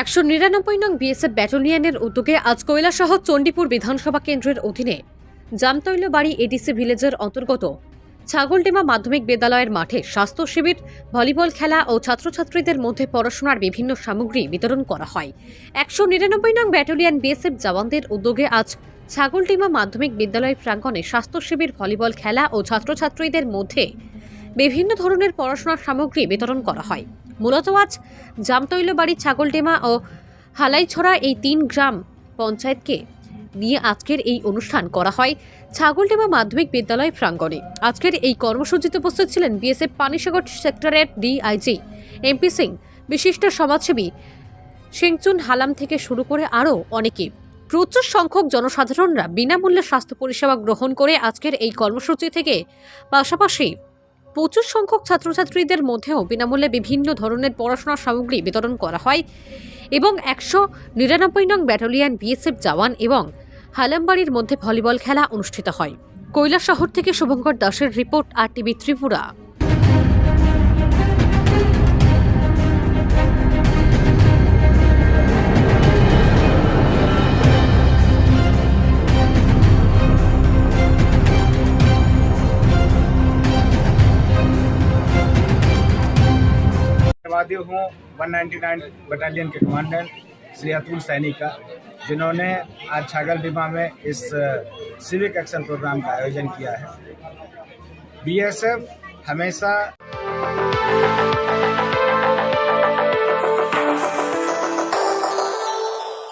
একশো নিরানব্বই নং বিএসএফ ব্যাটালিয়নের উদ্যোগে আজ কৈলাসহ চণ্ডীপুর বিধানসভা কেন্দ্রের অধীনে জামতৈল বাড়ি এডিসি ভিলেজের অন্তর্গত ছাগলডিমা মাধ্যমিক বিদ্যালয়ের মাঠে স্বাস্থ্য শিবির, ভলিবল খেলা ও ছাত্রছাত্রীদের মধ্যে পড়াশোনার বিভিন্ন সামগ্রী বিতরণ করা হয়। একশো নিরানব্বই নং ব্যাটালিয়ন বিএসএফ জওয়ানদের উদ্যোগে আজ ছাগলডিমা মাধ্যমিক বিদ্যালয় প্রাঙ্গণে স্বাস্থ্য শিবির, ভলিবল খেলা ও ছাত্রছাত্রীদের মধ্যে বিভিন্ন ধরনের পড়াশোনার সামগ্রী বিতরণ করা হয়। মূলত আজ জামতৈলবাড়ি ছাগলডেমা ও হালাইছড়া এই তিন গ্রাম পঞ্চায়েতকে নিয়ে আজকের এই অনুষ্ঠান করা হয়। ছাগলডেমা মাধ্যমিক বিদ্যালয় প্রাঙ্গণে। আজকের এই কর্মসূচিতে উপস্থিত ছিলেন বিএসএফ পানিসাগর সেক্টরের ডিআইজি এমপি সিং, বিশিষ্ট সমাজসেবী সিংচুন হালাম থেকে শুরু করে আরও অনেকে। প্রচুর সংখ্যক জনসাধারণরা বিনামূল্যে স্বাস্থ্য পরিষেবা গ্রহণ করে আজকের এই কর্মসূচি থেকে। পাশাপাশি প্রচুর সংখ্যক ছাত্রছাত্রীদের মধ্যেও বিনামূল্যে বিভিন্ন ধরনের পড়াশোনার সামগ্রী বিতরণ করা হয়। এবং একশো নিরানব্বই নং ব্যাটালিয়ান বিএসএফ জওয়ান এবং হালামবাড়ির মধ্যে ভলিবল খেলা অনুষ্ঠিত হয়। কৈলাস শহর থেকে শুভঙ্কর দাসের রিপোর্ট আর টিভি ত্রিপুরা। धन्यवादी हूँ, 199 बटालियन के कमांडर श्री अतुल सैनी का, जिन्होंने आज छागल डिमा में इस सिविक एक्शन प्रोग्राम का आयोजन किया है। बीएसएफ हमेशा